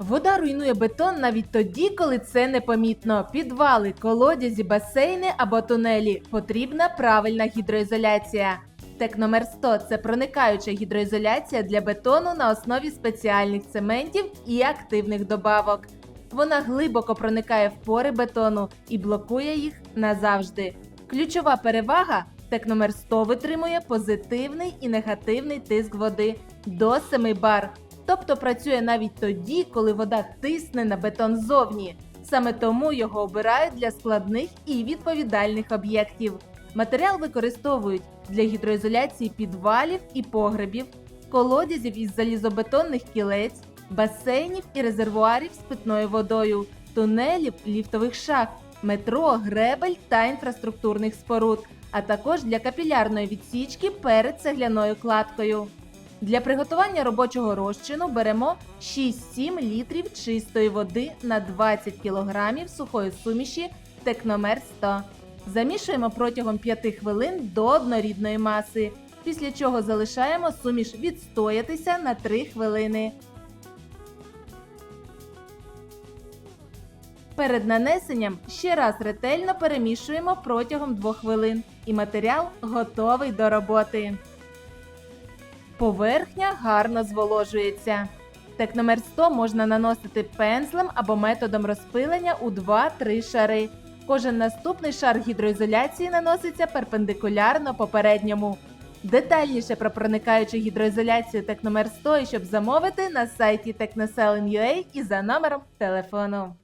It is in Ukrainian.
Вода руйнує бетон навіть тоді, коли це непомітно. Підвали, колодязі, басейни або тунелі. Потрібна правильна гідроізоляція. Тек номер 100 – це проникаюча гідроізоляція для бетону на основі спеціальних цементів і активних добавок. Вона глибоко проникає в пори бетону і блокує їх назавжди. Ключова перевага тек номер 100 витримує позитивний і негативний тиск води до 7 бар. Тобто працює навіть тоді, коли вода тисне на бетон ззовні. Саме тому його обирають для складних і відповідальних об'єктів. Матеріал використовують для гідроізоляції підвалів і погребів, колодязів із залізобетонних кілець, басейнів і резервуарів з питною водою, тунелів, ліфтових шахт, метро, гребель та інфраструктурних споруд, а також для капілярної відсічки перед цегляною кладкою. Для приготування робочого розчину беремо 6-7 літрів чистої води на 20 кг сухої суміші текномер 100. Замішуємо протягом 5 хвилин до однорідної маси, після чого залишаємо суміш відстоятися на 3 хвилини. Перед нанесенням ще раз ретельно перемішуємо протягом 2 хвилин, і матеріал готовий до роботи. Поверхня гарно зволожується. Номер 100 можна наносити пензлем або методом розпилення у 2-3 шари. Кожен наступний шар гідроізоляції наноситься перпендикулярно попередньому. Детальніше про проникаючу гідроізоляцію тек номер 100 і щоб замовити на сайті Technoselling.ua і за номером телефону.